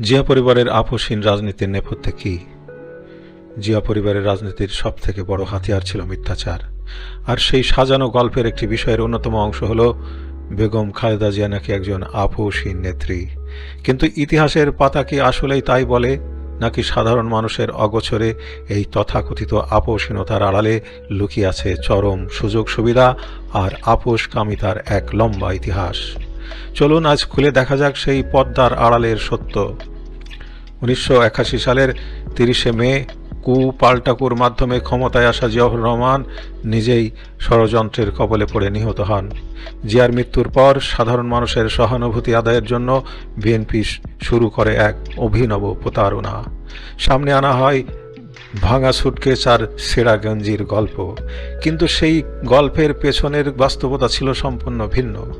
জিয়া পরিবারের আপোষহীন রাজনীতির নেপথ্যে কি? জিয়া পরিবারের রাজনীতির সব থেকে বড় হাতিয়ার ছিল মিথ্যাচার। আর সেই সাজানো গল্পের একটি বিষয়ের অন্যতম অংশ হল, বেগম খালেদা জিয়া নাকি একজন আপোষহীন নেত্রী। কিন্তু ইতিহাসের পাতা কি আসলেই তাই বলে, নাকি সাধারণ মানুষের অগোচরে এই তথাকথিত আপোষহীনতার আড়ালে লুকিয়ে আছে চরম সুযোগ সুবিধা আর আপোষকামিতার এক লম্বা ইতিহাস? চলুন আজ খুলে দেখা যাক সেই পদ্মার আড়ালের সত্য। উনিশশো একাশি সালের তিরিশে মে, কু পাল্টাকুর মাধ্যমে ক্ষমতায় আসা জিয়াউর রহমান নিজেই ষড়যন্ত্রের কবলে পড়ে নিহত হন। জিয়ার মৃত্যুর পর সাধারণ মানুষের সহানুভূতি আদায়ের জন্য বিএনপি শুরু করে এক অভিনব প্রতারণা। সামনে আনা হয় ভাঙা সুটকেস আর সেরা গঞ্জির গল্প। কিন্তু সেই গল্পের পেছনের বাস্তবতা ছিল সম্পূর্ণ ভিন্ন।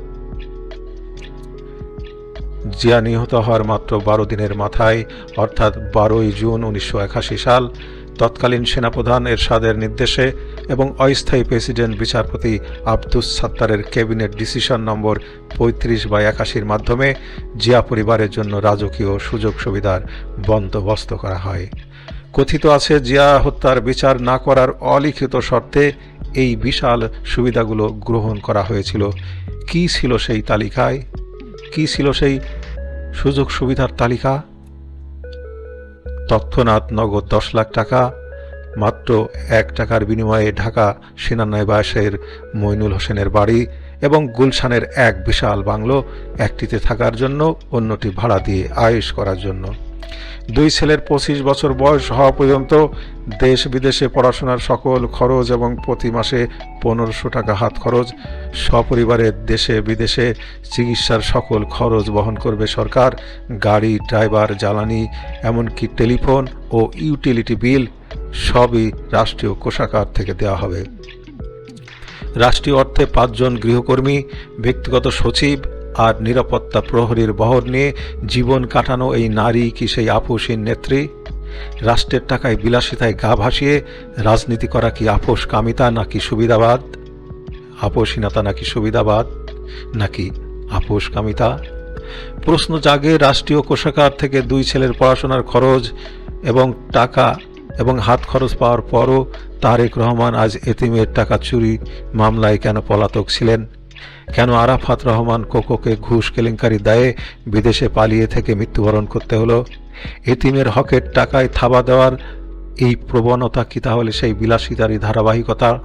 জিয়া নিহত হওয়ার মাত্র বারো দিনের মাথায়, অর্থাৎ বারোই জুন উনিশশো একাশি সাল, তৎকালীন সেনাপ্রধান এরশাদের নির্দেশে এবং অস্থায়ী প্রেসিডেন্ট বিচারপতি আব্দুস সাত্তারের ক্যাবিনেট ডিসিশন নম্বর পঁয়ত্রিশ বা একাশির মাধ্যমে জিয়া পরিবারের জন্য রাজকীয় সুযোগ সুবিধার বন্দোবস্ত করা হয়। কথিত আছে, জিয়া হত্যার বিচার না করার অলিখিত শর্তে এই বিশাল সুবিধাগুলো গ্রহণ করা হয়েছিল। কি ছিল সেই তালিকায়? কি ছিল সেই সুযোগ সুবিধার তালিকা। তথ্যনাথ নগদ দশ লাখ টাকা, মাত্র এক টাকার বিনিময়ে ঢাকা সেনানিবাসের মইনুল হোসেনের বাড়ি এবং গুলশানের এক বিশাল বাংলো একটিতে থাকার জন্য অন্যটি ভাড়া দিয়ে আয়েস করার জন্য। দুই ছেলের পঁচিশ বছর বয়স হওয়া পর্যন্ত দেশ বিদেশে পড়াশোনার সকল খরচ এবং প্রতি মাসে পনেরোশো টাকা হাত খরচ। সপরিবারে দেশে বিদেশে চিকিৎসার সকল খরচ বহন করবে সরকার। গাড়ি, ড্রাইভার, জ্বালানি, এমনকি টেলিফোন ও ইউটিলিটি বিল সবই রাষ্ট্রীয় কোষাগার থেকে দেওয়া হবে। রাষ্ট্রীয় অর্থে পাঁচজন গৃহকর্মী, ব্যক্তিগত সচিব আর নিরাপত্তা প্রহরীর বহর নিয়ে জীবন কাটানো এই নারী কি সেই আপোষহীন নেত্রী? রাষ্ট্রের টাকায় বিলাসিতায় গা ভাসিয়ে রাজনীতি করা কি আপোষ কামিতা নাকি সুবিধাবাদ? আপোষহীনতা নাকি সুবিধাবাদ? নাকি আপোষ কামিতা? প্রশ্ন জাগে রাষ্ট্রীয় কোষাগার থেকে দুই ছেলের পড়াশোনার খরচ এবং টাকা এবং হাত খরচ পাওয়ার পরও তারেক রহমান আজ এতিমের টাকা চুরি মামলায় কেন পলাতক ছিলেন? কেন আরাফাত রহমান কোকোকে ঘুষ কেলেঙ্কারি দায়ে বিদেশে পালিয়ে থেকে মৃত্যুবরণ করতে হলো? এতিমের হকের টাকায় থাবা দেওয়ার এই প্রবণতা কি তাহলে সেই বিলাসিতারই ধারাবাহিকতা?